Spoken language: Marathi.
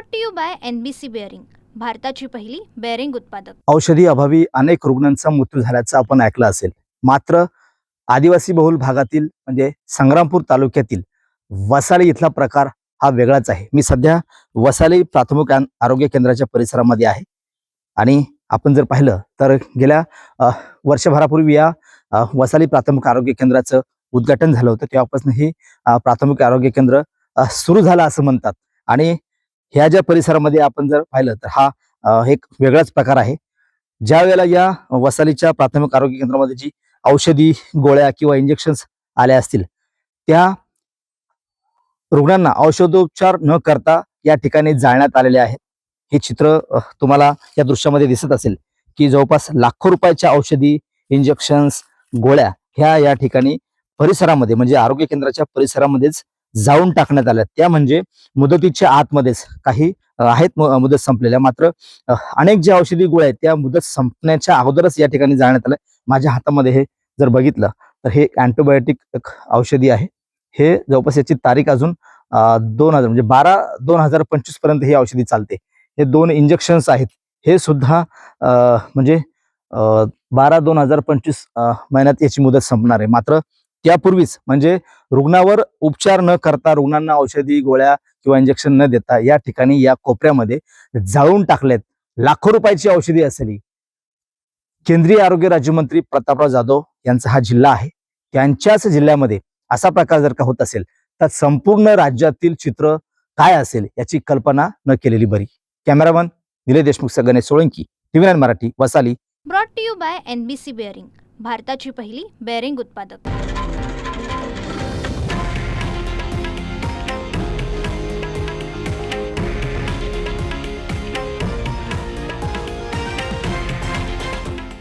Brought to you by N B C bearing भारताची पहिली बेअरिंग उत्पादक. औषधी अभावी अनेक रुग्णांचा मृत्यू झाल्याचं आपण ऐकलं असेल. मात्र आदिवासी बहुल भागातील म्हणजे संग्रामपूर तालुक्यातील वसाली इथला प्रकार हा वेगळाच आहे. मी सध्या वसाली प्राथमिक आरोग्य केंद्राच्या परिसरामध्ये आहे. आणि आपण जर पाहिलं तर गेल्या वर्षभरापूर्वी या वसाली प्राथमिक आरोग्य केंद्राचं उद्घाटन झालं होतं. तेव्हापासून ही प्राथमिक आरोग्य केंद्र सुरू झालं असं म्हणतात. आणि ह्या ज्या परिसरामध्ये आपण जर पाहिलं तर हा एक वेगळाच प्रकार आहे. ज्या वेळेला या वसालीच्या प्राथमिक आरोग्य केंद्रामध्ये जी औषधी गोळ्या किंवा इंजेक्शन्स आल्या असतील त्या रुग्णांना औषधोपचार न करता या ठिकाणी जाळण्यात आलेले आहेत. हे चित्र तुम्हाला या दृश्यामध्ये दिसत असेल की जवळपास लाखो रुपयाच्या औषधी इंजेक्शन्स गोळ्या ह्या या ठिकाणी परिसरामध्ये म्हणजे आरोग्य केंद्राच्या परिसरामध्येच जाऊन टाकण्यात आल्या. त्या म्हणजे मुदतीच्या आतमध्येच काही आहेत मुदत संपलेल्या. मात्र अनेक ज्या औषधी गोळ्या आहेत त्या मुदत संपण्याच्या अगोदरच या ठिकाणी जाण्यात आलं. माझ्या हातामध्ये हे जर बघितलं तर हे अँटीबायोटिक औषधी आहे. हे जवळपास याची तारीख अजून दोन हजार म्हणजे बारा दोन हजार पंचवीसपर्यंत ही औषधी चालते. हे दोन इंजेक्शन्स आहेत. हे सुद्धा म्हणजे बारा दोन हजार पंचवीस महिन्यात याची मुदत संपणार आहे. मात्र त्यापूर्वीच म्हणजे रुग्णावर उपचार न करता रुग्णांना औषधी गोळ्या किंवा इंजेक्शन न देता या ठिकाणी या कोपऱ्यामध्ये जाळून टाकलेत. लाखो रुपयाची औषधी असली. केंद्रीय आरोग्य राज्यमंत्री प्रतापराव जाधव यांचा हा जिल्हा आहे. त्यांच्याच जिल्ह्यामध्ये असा प्रकार जर का होत असेल तर संपूर्ण राज्यातील चित्र काय असेल याची कल्पना न केलेली बरी. Cameraman Nilay Deshmukh Sagane Solanki TV nine Marathi वसाली. Brought to you by NBC bearing भारताची पहिली बेअरिंग उत्पादक.